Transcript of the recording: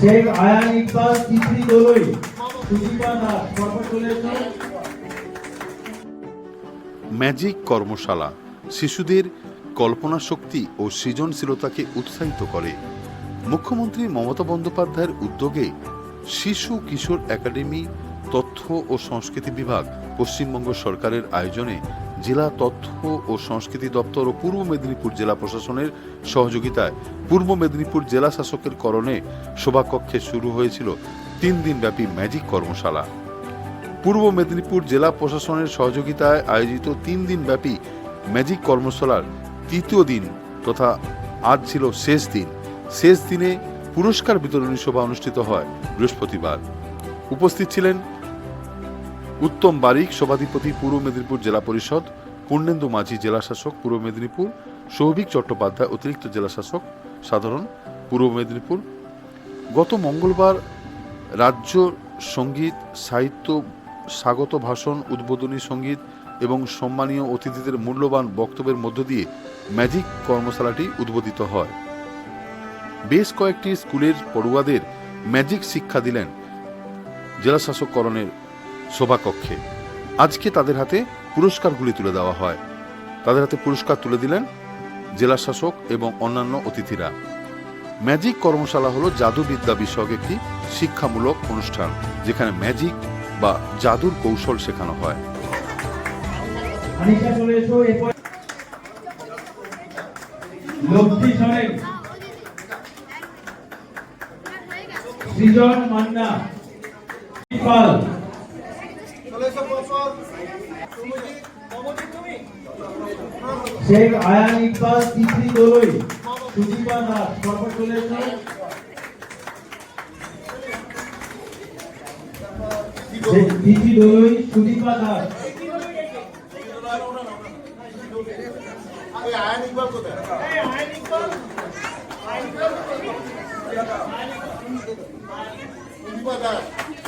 Sheikh Ayaan Iqbal Sudipa magic কর্মশালা শিশুদের কল্পনা শক্তি ও সৃজনশীলতাকে উৎসাহিত করে। মুখ্যমন্ত্রী মমতা বন্দ্যোপাধ্যায়ের উদ্যোগে শিশু কিশোর একাডেমি, তথ্য ও সংস্কৃতি বিভাগ পশ্চিমবঙ্গ সরকারের আয়োজনে জেলা তথ্য ও সংস্কৃতি দপ্তর ও পূর্ব মেদিনীপুর জেলা প্রশাসনের সহযোগিতায় পূর্ব মেদিনীপুর জেলা শাসকের করণে সভাকক্ষে শুরু হয়েছিল তিন দিনব্যাপী ম্যাজিক কর্মশালা। পূর্ব মেদিনীপুর জেলা প্রশাসনের সহযোগিতায় আয়োজিত তিন দিন ব্যাপী ম্যাজিক কর্মশালার তৃতীয় দিন তথা আজ ছিল শেষ দিন। শেষ দিনে পুরস্কার বিতরণী সভা অনুষ্ঠিত হয় বৃহস্পতিবার। উপস্থিত ছিলেন উত্তম বারিক সভাধিপতি পূর্ব মেদিনীপুর জেলা পরিষদ, পূর্ণেন্দু মাঝি জেলা শাসক পূর্ব মেদিনীপুর, সৌভিক চট্টোপাধ্যায় অতিরিক্ত জেলা শাসক, সাধারণ পূর্ব মেদিনীপুর। গত মঙ্গলবার রাজ্য সংগীত, সাহিত্য, স্বাগত ভাষণ, উদ্বোধনী সংগীত এবং সম্মানীয় অতিথিদের মূল্যবান বক্তব্যের মধ্য দিয়ে ম্যাজিক কর্মশালাটি উদ্বোধিত হয়। বেশ কয়েকটি স্কুলের পড়ুয়াদের ম্যাজিক শিক্ষা দিলেন জেলাশাসক করণের সভাকক্ষে। আজকে তাদের হাতে পুরস্কারগুলি তুলে দেওয়া হয়। তাদের হাতে পুরস্কার তুলে দিলেন জেলাশাসক এবং অন্যান্য অতিথিরা। ম্যাজিক কর্মশালা হলো জাদুবিদ্যা বিষয়ক একটি শিক্ষামূলক অনুষ্ঠান, যেখানে ম্যাজিক বা জাদুর কৌশল শেখানো হয়। সৃজন মান্না শেখ আয়ান ইকবাল তিথি দোলই, সুদীপা দাস পরপর চলে তিথি দোলই, Sudipa Das. Mili Mistry